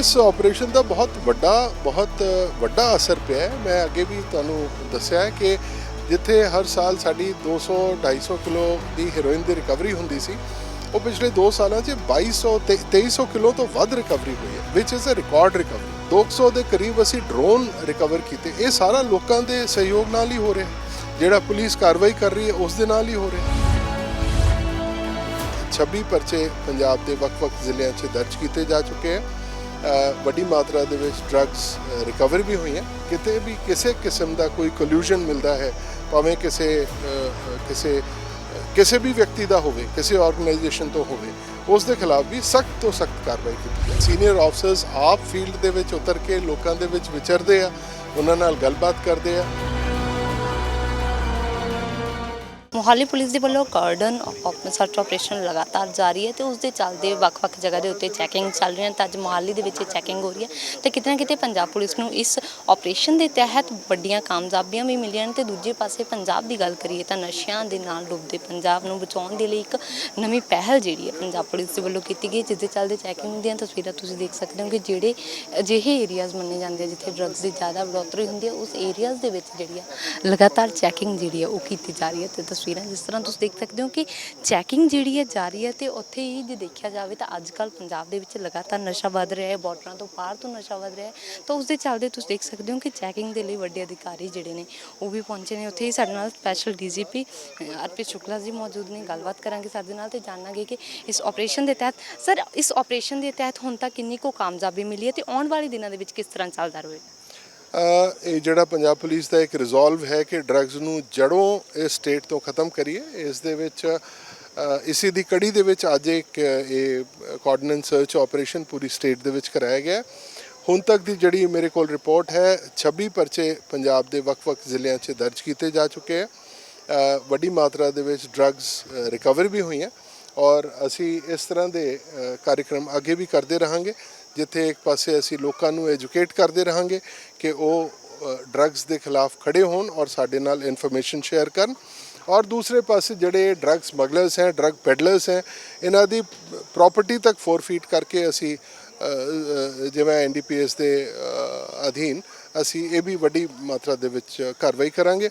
ਇਸ ਆਪਰੇਸ਼ਨ ਦਾ ਬਹੁਤ ਵੱਡਾ ਬਹੁਤ ਵੱਡਾ ਅਸਰ ਪਿਆ ਹੈ। ਮੈਂ ਅੱਗੇ ਵੀ ਤੁਹਾਨੂੰ ਦੱਸਿਆ ਹੈ ਕਿ ਜਿੱਥੇ ਹਰ ਸਾਲ ਸਾਡੀ 200 250 ਕਿਲੋ ਦੀ ਹੈਰੋਇਨ ਦੀ ਰਿਕਵਰੀ ਹੁੰਦੀ ਸੀ, ਉਹ ਪਿਛਲੇ 2 ਸਾਲਾਂ 'ਚ 2200 ਤੇ 2300 ਕਿਲੋ ਤੋਂ ਵੱਧ ਰਿਕਵਰੀ ਹੋਈ ਹੈ ਵਿਚ ਇਜ਼ ਅ ਰਿਕਾਰਡ ਰਿਕਵਰੀ 200 ਦੇ ਕਰੀਬ ਅਸੀਂ ਡਰੋਨ ਰਿਕਵਰ ਕੀਤੇ। ਇਹ ਸਾਰਾ ਲੋਕਾਂ ਦੇ ਸਹਿਯੋਗ ਨਾਲ ਹੀ ਹੋ ਰਿਹਾ ਜਿਹੜਾ ਪੁਲਿਸ ਕਾਰਵਾਈ ਕਰ ਰਹੀ ਹੈ, ਉਸ ਦੇ ਨਾਲ ਹੀ ਹੋ ਰਿਹਾ ਹੈ। 26 ਪਰਚੇ ਪੰਜਾਬ ਦੇ ਵੱਖ-ਵੱਖ ਜ਼ਿਲ੍ਹਿਆਂ 'ਚ ਦਰਜ ਕੀਤੇ ਜਾ ਚੁੱਕੇ ਹੈ। ਵੱਡੀ ਮਾਤਰਾ ਦੇ ਵਿੱਚ ਡਰੱਗਸ ਰਿਕਵਰ ਵੀ ਹੋਈਆਂ। ਕਿਤੇ ਵੀ ਕਿਸੇ ਕਿਸਮ ਦਾ ਕੋਈ ਕੋਲੂਜਨ ਮਿਲਦਾ ਹੈ, ਭਾਵੇਂ ਕਿਸੇ ਕਿਸੇ ਕਿਸੇ ਵੀ ਵਿਅਕਤੀ ਦਾ ਹੋਵੇ, ਕਿਸੇ ਆਰਗੇਨਾਈਜੇਸ਼ਨ ਤੋਂ ਹੋਵੇ, ਉਸ ਦੇ ਖਿਲਾਫ ਵੀ ਸਖਤ ਤੋਂ ਸਖਤ ਕਾਰਵਾਈ ਕੀਤੀ ਜਾਏ। ਸੀਨੀਅਰ ਆਫਸਰਸ ਆਪ ਫੀਲਡ ਦੇ ਵਿੱਚ ਉਤਰ ਕੇ ਲੋਕਾਂ ਦੇ ਵਿੱਚ ਵਿਚਰਦੇ ਆ, ਉਹਨਾਂ ਨਾਲ ਗੱਲਬਾਤ ਕਰਦੇ ਆ। ਮੋਹਾਲੀ ਪੁਲਿਸ ਦੇ ਵੱਲੋਂ ਕਾਰਡਨ ਸਰਚ ਆਪਰੇਸ਼ਨ ਲਗਾਤਾਰ ਜਾਰੀ ਹੈ ਤੇ ਉਸ ਦੇ ਚੱਲਦੇ ਵੱਖ-ਵੱਖ ਜਗ੍ਹਾ ਦੇ ਉੱਤੇ ਚੈਕਿੰਗ ਚੱਲ ਰਹੀ ਹੈ। ਤਾਂ ਅੱਜ ਮੋਹਾਲੀ ਦੇ ਵਿੱਚ ਚੈਕਿੰਗ ਹੋ ਰਹੀ ਹੈ ਤੇ ਕਿਤੇ ਨਾ ਕਿਤੇ ਪੰਜਾਬ ਪੁਲਿਸ ਨੂੰ ਇਸ ਆਪਰੇਸ਼ਨ ਦੇ ਤਹਿਤ ਵੱਡੀਆਂ ਕਾਮਯਾਬੀਆਂ ਵੀ ਮਿਲੀਆਂ ਨੇ ਤੇ ਦੂਜੇ ਪਾਸੇ ਪੰਜਾਬ ਦੀ ਗੱਲ ਕਰੀਏ ਤਾਂ ਨਸ਼ਿਆਂ ਦੇ ਨਾਲ ਡੁੱਬਦੇ ਪੰਜਾਬ ਨੂੰ ਬਚਾਉਣ ਦੇ ਲਈ ਇੱਕ ਨਵੀਂ ਪਹਿਲ ਜਿਹੜੀ ਹੈ ਪੰਜਾਬ ਪੁਲਿਸ ਦੇ ਵੱਲੋਂ ਕੀਤੀ ਗਈ ਜਿਸ ਦੇ ਚੱਲਦੇ ਚੈਕਿੰਗ ਦੀਆਂ ਤਸਵੀਰਾਂ ਤੁਸੀਂ ਦੇਖ ਸਕਦੇ ਹੋ ਕਿ ਜਿਹੜੇ ਅਜਿਹੇ ਏਰੀਆਜ਼ ਮੰਨੇ ਜਾਂਦੇ ਆ ਜਿੱਥੇ ਡਰੱਗਸ ਦੀ ਜ਼ਿਆਦਾ ਬੜੋਤਰੀ ਹੁੰਦੀ ਹੈ, ਉਸ ਏਰੀਆਜ਼ ਦੇ ਵਿੱਚ ਜਿਹੜੀ ਆ ਲਗਾਤਾਰ ਚੈਕਿੰਗ ਜਿਹੜੀ ਹੈ ਉਹ ਕੀਤੀ ਜਾ ਰਹੀ ਹੈ ਤੇ ਤਸਵੀਰਾਂ ਜਿਸ ਤਰ੍ਹਾਂ ਤੁਸੀਂ ਦੇਖ ਸਕਦੇ ਹੋ ਕਿ ਚੈਕਿੰਗ ਜਿਹੜੀ ਹੈ ਜਾਰੀ ਹੈ ਤੇ ਉੱਥੇ ਹੀ ਜੇ ਦੇਖਿਆ ਜਾਵੇ ਤਾਂ ਅੱਜ ਕੱਲ ਪੰਜਾਬ ਦੇ ਵਿੱਚ ਲਗਾਤਾਰ ਨਸ਼ਾ ਵੱਧ ਰਿਹਾ ਹੈ ਬਾਰਡਰਾਂ ਤੋਂ ਪਾਰ ਤੋਂ ਨਸ਼ਾ ਵੱਧ ਰਿਹਾ ਹੈ, ਤਾਂ ਉਸ ਦੇ ਚੱਲਦੇ ਤੁਸੀਂ ਦੇਖ ਸਕਦੇ ਹੋ ਕਿ ਚੈਕਿੰਗ ਦੇ ਲਈ ਵੱਡੇ ਅਧਿਕਾਰੀ ਜਿਹੜੇ ਨੇ ਉਹ ਵੀ ਪਹੁੰਚੇ ਨੇ। ਉੱਥੇ ਹੀ ਸਾਡੇ ਨਾਲ ਸਪੈਸ਼ਲ ਡੀਜੀਪੀ ਅਰਪਿਤ ਸ਼ੁਕਲਾ ਜੀ ਮੌਜੂਦ ਨੇ। ਗੱਲਬਾਤ ਕਰਾਂਗੇ ਸਾਡੇ ਨਾਲ ਤੇ ਜਾਣਾਂਗੇ ਕਿ ਇਸ ਆਪਰੇਸ਼ਨ ਦੇ ਤਹਿਤ ਸਰ ਇਸ ਆਪਰੇਸ਼ਨ ਦੇ ਤਹਿਤ ਹੁਣ ਤੱਕ ਕਿੰਨੀ ਕੁ ਕਾਮਯਾਬੀ ਮਿਲੀ ਹੈ ਤੇ ਆਉਣ ਵਾਲੇ ਦਿਨਾਂ ਦੇ ਵਿੱਚ ਕਿਸ ਤਰ੍ਹਾਂ ਚੱਲਦਾ ਰਹੇਗਾ? ਇਹ ਜਿਹੜਾ ਪੰਜਾਬ ਪੁਲਿਸ ਦਾ ਇੱਕ ਰਿਜ਼ੋਲਵ ਹੈ ਕਿ ਡਰੱਗਸ ਨੂੰ ਜੜੋਂ ਇਸ ਸਟੇਟ ਤੋਂ ਖਤਮ ਕਰੀਏ ਇਸ ਦੇ ਵਿੱਚ ਅ, ਇਸੇ ਦੀ ਕੜੀ ਦੇ ਵਿੱਚ ਅੱਜ ਇੱਕ ਇਹ ਕੋਆਰਡੀਨੈਂਸ ਸਰਚ ਆਪਰੇਸ਼ਨ ਪੂਰੀ ਸਟੇਟ ਦੇ ਵਿੱਚ ਕਰਾਇਆ ਗਿਆ। ਹੁਣ ਤੱਕ ਦੀ ਜਿਹੜੀ ਮੇਰੇ ਕੋਲ ਰਿਪੋਰਟ ਹੈ 26 ਪਰਚੇ ਪੰਜਾਬ ਦੇ ਵੱਖ-ਵੱਖ ਜ਼ਿਲ੍ਹਿਆਂ 'ਚ ਦਰਜ ਕੀਤੇ ਜਾ ਚੁੱਕੇ ਹੈ ਵੱਡੀ ਮਾਤਰਾ ਦੇ ਵਿੱਚ ਡਰੱਗਸ ਰਿਕਵਰ ਵੀ ਹੋਈਆਂ ਔਰ ਅਸੀਂ ਇਸ ਤਰ੍ਹਾਂ ਦੇ ਕਾਰਜਕ੍ਰਮ ਅੱਗੇ ਵੀ ਕਰਦੇ ਰਹਾਂਗੇ। ਜਿੱਥੇ ਇੱਕ ਪਾਸੇ ਅਸੀਂ ਲੋਕਾਂ ਨੂੰ ਐਜੂਕੇਟ ਕਰਦੇ ਰਹਾਂਗੇ ਕਿ ਉਹ ਡਰੱਗਸ ਦੇ ਖਿਲਾਫ ਖੜੇ ਹੋਣ ਔਰ ਸਾਡੇ ਨਾਲ ਇਨਫੋਰਮੇਸ਼ਨ ਸ਼ੇਅਰ ਕਰਨ। ਔਰ ਦੂਸਰੇ ਪਾਸੇ ਜਿਹੜੇ ਡਰੱਗ ਸਮਗਲਰਸ ਹੈ ਡਰੱਗ ਪੈਡਲਰਸ ਹੈ ਇਹਨਾਂ ਦੀ ਪ੍ਰਾਪਰਟੀ ਤੱਕ ਫੋਰਫੀਟ ਕਰਕੇ ਅਸੀਂ ਅ, ਅ, ਜਿਵੇਂ ਐਨਡੀਪੀਐਸ ਦੇ ਅਧੀਨ ਅਸੀਂ ਇਹ ਵੀ ਵੱਡੀ ਮਾਤਰਾ ਦੇ ਵਿੱਚ ਕਾਰਵਾਈ ਕਰਾਂਗੇ।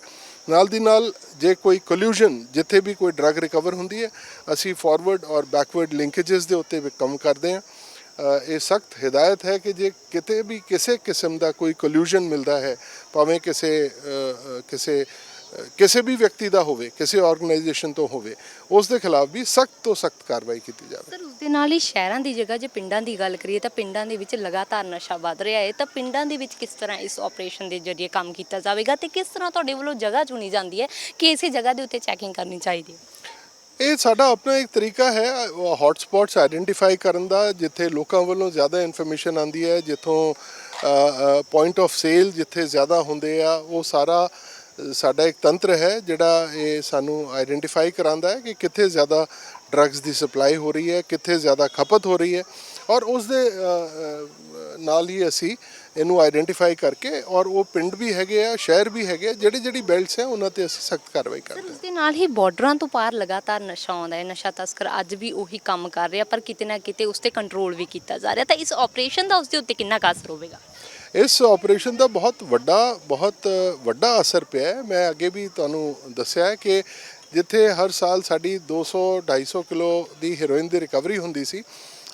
ਨਾਲ ਦੀ ਨਾਲ ਜੇ ਕੋਈ ਕੋਲੂਜਨ ਜਿੱਥੇ ਵੀ ਕੋਈ ਡਰੱਗ ਰਿਕਵਰ ਹੁੰਦੀ ਹੈ ਅਸੀਂ ਫਾਰਵਰਡ ਔਰ ਬੈਕਵਰਡ ਲਿੰਕੇजेस ਦੇ ਉੱਤੇ ਵੀ ਕੰਮ ਕਰਦੇ ਹਾਂ। ਇਹ ਸਖਤ ਹਦਾਇਤ ਹੈ ਕਿ ਜੇ ਕਿਤੇ ਵੀ ਕਿਸੇ ਕਿਸਮ ਦਾ ਕੋਈ ਕੋਲੂਜਨ ਮਿਲਦਾ ਹੈ, ਭਾਵੇਂ ਕਿਸੇ ਕਿਸੇ ਕਿਸੇ ਵੀ ਵਿਅਕਤੀ ਦਾ ਹੋਵੇ, ਕਿਸੇ ਆਰਗੇਨਾਈਜੇਸ਼ਨ ਤੋਂ ਹੋਵੇ, ਉਸ ਦੇ ਖਿਲਾਫ ਵੀ ਸਖਤ ਤੋਂ ਸਖਤ ਕਾਰਵਾਈ ਕੀਤੀ ਜਾਵੇ। ਸਰ ਉਸ ਦੇ ਨਾਲ ਹੀ ਸ਼ਹਿਰਾਂ ਦੀ ਜਗ੍ਹਾ, ਜੇ ਪਿੰਡਾਂ ਦੀ ਗੱਲ ਕਰੀਏ ਤਾਂ ਪਿੰਡਾਂ ਦੇ ਵਿੱਚ ਲਗਾਤਾਰ ਨਸ਼ਾ ਵੱਧ ਰਿਹਾ ਹੈ, ਤਾਂ ਪਿੰਡਾਂ ਦੇ ਵਿੱਚ ਕਿਸ ਤਰ੍ਹਾਂ ਇਸ ਆਪਰੇਸ਼ਨ ਦੇ ਜ਼ਰੀਏ ਕੰਮ ਕੀਤਾ ਜਾਵੇਗਾ ਤੇ ਕਿਸ ਤਰ੍ਹਾਂ ਤੁਹਾਡੇ ਵੱਲੋਂ ਜਗ੍ਹਾ ਚੁਣੀ ਜਾਂਦੀ ਹੈ ਕਿ ਇਸੇ ਜਗ੍ਹਾ ਦੇ ਉੱਤੇ ਚੈਕਿੰਗ ਕਰਨੀ ਚਾਹੀਦੀ ਹੈ? ਇਹ ਸਾਡਾ ਆਪਣਾ ਇੱਕ ਤਰੀਕਾ ਹੈ ਹੌਟ ਸਪੌਟਸ ਆਇਡੈਂਟੀਫਾਈ ਕਰਨ ਦਾ, ਜਿੱਥੇ ਲੋਕਾਂ ਵੱਲੋਂ ਜ਼ਿਆਦਾ ਇਨਫੋਰਮੇਸ਼ਨ ਆਂਦੀ ਹੈ, ਜਿੱਥੋਂ ਪੁਆਇੰਟ ਆਫ ਸੇਲ ਜਿੱਥੇ ਜ਼ਿਆਦਾ ਹੁੰਦੇ ਆ, ਉਹ ਸਾਰਾ ਸਾਡਾ ਇੱਕ ਤੰਤਰ ਹੈ ਜਿਹੜਾ ਇਹ ਸਾਨੂੰ ਆਇਡੈਂਟੀਫਾਈ ਕਰਾਂਦਾ ਹੈ ਕਿ ਕਿੱਥੇ ਜ਼ਿਆਦਾ ਡਰੱਗਸ ਦੀ ਸਪਲਾਈ ਹੋ ਰਹੀ ਹੈ ਕਿੱਥੇ ਜ਼ਿਆਦਾ ਖਪਤ ਹੋ ਰਹੀ ਹੈ ਔਰ ਉਸ ਦੇ ਨਾਲ ਹੀ ਅਸੀਂ ਇਹਨੂੰ ਆਇਡੈਂਟੀਫਾਈ ਕਰਕੇ ਔਰ ਉਹ ਪਿੰਡ ਵੀ ਹੈਗੇ ਆ ਸ਼ਹਿਰ ਵੀ ਹੈਗੇ ਆ ਜਿਹੜੀ ਜਿਹੜੀ ਬੈਲਟਸ ਹੈ ਉਹਨਾਂ ਤੇ ਅਸੀਂ ਸਖਤ ਕਾਰਵਾਈ ਕਰਦੇ ਹਾਂ। ਉਸ ਦੇ ਨਾਲ ਹੀ ਬਾਰਡਰਾਂ ਤੋਂ ਪਾਰ ਲਗਾਤਾਰ ਨਸ਼ਾ ਆਉਂਦਾ ਹੈ ਨਸ਼ਾ ਤਸਕਰ ਅੱਜ ਵੀ ਉਹੀ ਕੰਮ ਕਰ ਰਿਹਾ ਪਰ ਕਿਤੇ ਨਾ ਕਿਤੇ ਉਸ ਤੇ ਕੰਟਰੋਲ ਵੀ ਕੀਤਾ ਜਾ ਰਿਹਾ। ਤਾਂ ਇਸ ਆਪਰੇਸ਼ਨ ਦਾ ਉਸ ਦੇ ਉੱਤੇ ਕਿੰਨਾ ਅਸਰ ਹੋਵੇਗਾ? ਇਸ ਆਪਰੇਸ਼ਨ ਦਾ ਬਹੁਤ ਵੱਡਾ ਬਹੁਤ ਵੱਡਾ ਅਸਰ ਪਿਆ ਹੈ। ਮੈਂ ਅੱਗੇ ਵੀ ਤੁਹਾਨੂੰ ਦੱਸਿਆ ਹੈ ਕਿ ਜਿੱਥੇ ਹਰ ਸਾਲ ਸਾਡੀ 200 250 ਕਿਲੋ ਦੀ ਹੀਰੋਇਨ ਦੀ ਰਿਕਵਰੀ ਹੁੰਦੀ ਸੀ,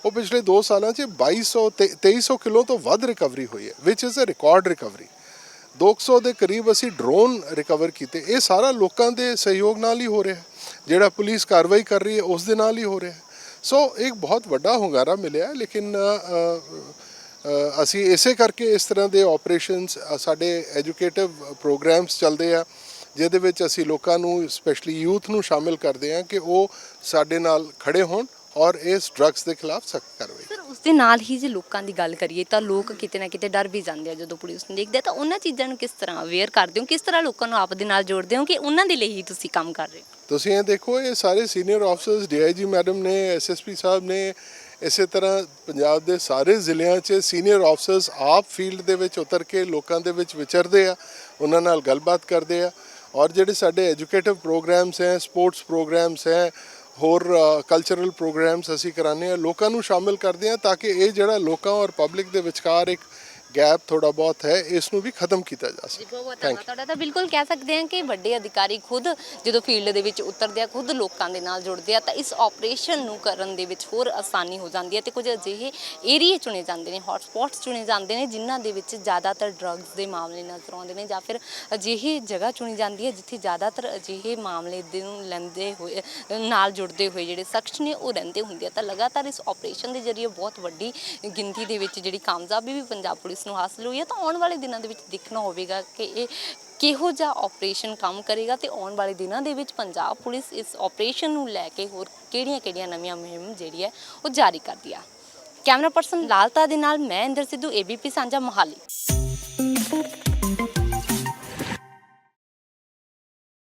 ਉਹ ਪਿਛਲੇ 2 ਸਾਲਾਂ 'ਚ 2200 ਤੇ 2300 ਕਿਲੋ ਤੋਂ ਵੱਧ ਰਿਕਵਰੀ ਹੋਈ ਹੈ ਵਿਚ ਇਜ਼ ਅ ਰਿਕਾਰਡ ਰਿਕਵਰੀ 200 ਦੇ ਕਰੀਬ ਅਸੀਂ ਡਰੋਨ ਰਿਕਵਰ ਕੀਤੇ। ਇਹ ਸਾਰਾ ਲੋਕਾਂ ਦੇ ਸਹਿਯੋਗ ਨਾਲ ਹੀ ਹੋ ਰਿਹਾ ਜਿਹੜਾ ਪੁਲਿਸ ਕਾਰਵਾਈ ਕਰ ਰਹੀ ਹੈ, ਉਸ ਦੇ ਨਾਲ ਹੀ ਹੋ ਰਿਹਾ ਸੋ ਇੱਕ ਬਹੁਤ ਵੱਡਾ ਹੁੰਗਾਰਾ ਮਿਲਿਆ, ਲੇਕਿਨ ਅਸੀਂ ਇਸੇ ਕਰਕੇ ਇਸ ਤਰ੍ਹਾਂ ਦੇ ਆਪਰੇਸ਼ਨਸ ਸਾਡੇ ਐਜੂਕੇਟਿਵ ਪ੍ਰੋਗਰਾਮਸ ਚੱਲਦੇ ਆ। ਜਿਹਦੇ ਵਿੱਚ ਅਸੀਂ ਲੋਕਾਂ ਨੂੰ ਸਪੈਸ਼ਲੀ ਯੂਥ ਨੂੰ ਸ਼ਾਮਿਲ ਕਰਦੇ ਆ ਕਿ ਉਹ ਸਾਡੇ ਨਾਲ ਖੜੇ ਹੋਣ ਔਰ ਇਸ ਡਰੱਗਸ ਦੇ ਖਿਲਾਫ ਸਖਤ ਕਾਰਵਾਈ ਸਰ ਉਸ ਦੇ ਨਾਲ ਹੀ ਜੇ ਲੋਕਾਂ ਦੀ ਗੱਲ ਕਰੀਏ ਤਾਂ ਲੋਕ ਕਿਤੇ ਨਾ ਕਿਤੇ ਡਰ ਵੀ ਜਾਂਦੇ ਆ ਜਦੋਂ ਪੁਲਿਸ ਨੂੰ ਦੇਖਦੇ ਆ। ਤਾਂ ਉਹਨਾਂ ਚੀਜ਼ਾਂ ਨੂੰ ਕਿਸ ਤਰ੍ਹਾਂ ਅਵੇਅਰ ਕਰਦੇ ਹੋ? ਕਿਸ ਤਰ੍ਹਾਂ ਲੋਕਾਂ ਨੂੰ ਆਪ ਦੇ ਨਾਲ ਜੋੜਦੇ ਹੋ ਕਿ ਉਹਨਾਂ ਦੇ ਲਈ ਹੀ ਤੁਸੀਂ ਕੰਮ ਕਰ ਰਹੇ ਹੋ? ਤੁਸੀਂ ਇਹ ਦੇਖੋ ਇਹ ਸਾਰੇ ਸੀਨੀਅਰ ਆਫਸਰਸ ਡੀਆਈਜੀ ਮੈਡਮ ਨੇ ਐਸਐਸਪੀ ਸਾਹਿਬ ਨੇ ਇਸੇ ਤਰ੍ਹਾਂ ਪੰਜਾਬ ਦੇ ਸਾਰੇ ਜ਼ਿਲ੍ਹਿਆਂ 'ਚ ਸੀਨੀਅਰ ਆਫਸਰਸ ਆਪ ਫੀਲਡ ਦੇ ਵਿੱਚ ਉਤਰ ਕੇ ਲੋਕਾਂ ਦੇ ਵਿੱਚ ਵਿਚਰਦੇ ਆ ਉਹਨਾਂ ਨਾਲ ਗੱਲਬਾਤ ਕਰਦੇ ਆ। ਔਰ ਜਿਹੜੇ ਸਾਡੇ ਐਜੂਕੇਟਿਵ ਪ੍ਰੋਗਰਾਮਸ ਹੈ ਸਪੋਰਟਸ ਪ੍ਰੋਗਰਾਮਸ ਹੈ, ਹੋਰ ਕਲਚਰਲ ਪ੍ਰੋਗਰਾਮਸ ਅਸੀਂ ਕਰਾਉਂਦੇ ਆ ਲੋਕਾਂ ਨੂੰ ਸ਼ਾਮਿਲ ਕਰਦੇ ਆ ਤਾਂ ਕਿ ਇਹ ਜਿਹੜਾ ਲੋਕਾਂ ਔਰ ਪਬਲਿਕ ਦੇ ਵਿਚਕਾਰ ਇੱਕ ਗੈਪ ਥੋੜਾ ਬਹੁਤ ਹੈ ਇਸ ਨੂੰ ਵੀ ਖਤਮ ਕੀਤਾ ਜਾ ਜੀ ਸਕੇ ਬਹੁਤ ਬਹੁਤ Thank ਧੰਨਵਾਦ ਤੁਹਾਡਾ ਤਾਂ ਬਿਲਕੁਲ ਕਹਿ ਸਕਦੇ ਹਾਂ ਕਿ ਵੱਡੇ ਅਧਿਕਾਰੀ ਖੁਦ ਜਦੋਂ ਫੀਲਡ ਦੇ ਵਿੱਚ ਉਤਰਦੇ ਆ ਖੁਦ ਲੋਕਾਂ ਦੇ ਨਾਲ ਜੁੜਦੇ ਆ ਤਾਂ ਇਸ ਆਪਰੇਸ਼ਨ ਨੂੰ ਕਰਨ ਦੇ ਵਿੱਚ ਹੋਰ ਆਸਾਨੀ ਹੋ ਜਾਂਦੀ ਹੈ ਤੇ ਕੁਝ ਅਜਿਹੇ ਏਰੀਏ ਚੁਣੇ ਜਾਂਦੇ ਨੇ ਹੌਟ ਸਪੌਟਸ ਚੁਣੇ ਜਾਂਦੇ ਨੇ ਜਿਨ੍ਹਾਂ ਦੇ ਵਿੱਚ ਜ਼ਿਆਦਾਤਰ ਡਰੱਗਸ ਦੇ ਮਾਮਲੇ ਨਜ਼ਰ ਆਉਂਦੇ ਨੇ ਜਾਂ ਫਿਰ ਅਜਿਹੀ ਜਗ੍ਹਾ ਚੁਣੀ ਜਾਂਦੀ ਹੈ ਜਿੱਥੇ ਜ਼ਿਆਦਾਤਰ ਅਜਿਹੇ ਮਾਮਲੇ ਦੇ ਨੂੰ ਲੈਂਦੇ ਹੋਏ ਨਾਲ ਜੁੜਦੇ ਹੋਏ ਜਿਹੜੇ ਸ਼ਖਸ ਨੇ ਉਹ ਰਹਿੰਦੇ ਹੁੰਦੇ ਆ ਤਾਂ ਲਗਾਤਾਰ ਇਸ ਆਪਰੇਸ਼ਨ ਦੇ ਜ਼ਰੀਏ ਬਹੁਤ ਵੱਡੀ ਗਿਣਤੀ ਦੇ ਵਿੱਚ ਜਿਹੜੀ ਕਾਮਯਾਬੀ ਵੀ ਪੰਜਾਬ ਪੁਲਿਸ ਨੂੰ ਹਾਸਲ ਹੋਈ ਹੈ, ਤਾਂ ਆਉਣ ਵਾਲੇ ਦਿਨਾਂ ਦੇ ਵਿੱਚ ਦੇਖਣਾ ਹੋਵੇਗਾ ਕਿ ਇਹ ਕਿਹੋ ਜਿਹਾ ਆਪਰੇਸ਼ਨ ਕੰਮ ਕਰੇਗਾ ਤੇ ਆਉਣ ਵਾਲੇ ਦਿਨਾਂ ਦੇ ਵਿੱਚ ਪੰਜਾਬ ਪੁਲਿਸ ਇਸ ਆਪਰੇਸ਼ਨ ਨੂੰ ਲੈ ਕੇ ਹੋਰ ਕਿਹੜੀਆਂ-ਕਿਹੜੀਆਂ ਨਵੀਆਂ ਮੁਹਿੰਮ ਜਿਹੜੀ ਹੈ, ਉਹ ਜਾਰੀ ਕਰਦੀ ਆ। ਕੈਮਰਾ ਪਰਸਨ ਲਾਲਤਾ ਦੇ ਨਾਲ ਮੈਂ ਇੰਦਰ ਸਿੱਧੂ ਏਬੀਪੀ ਸਾਂਝਾ ਮੋਹਾਲੀ।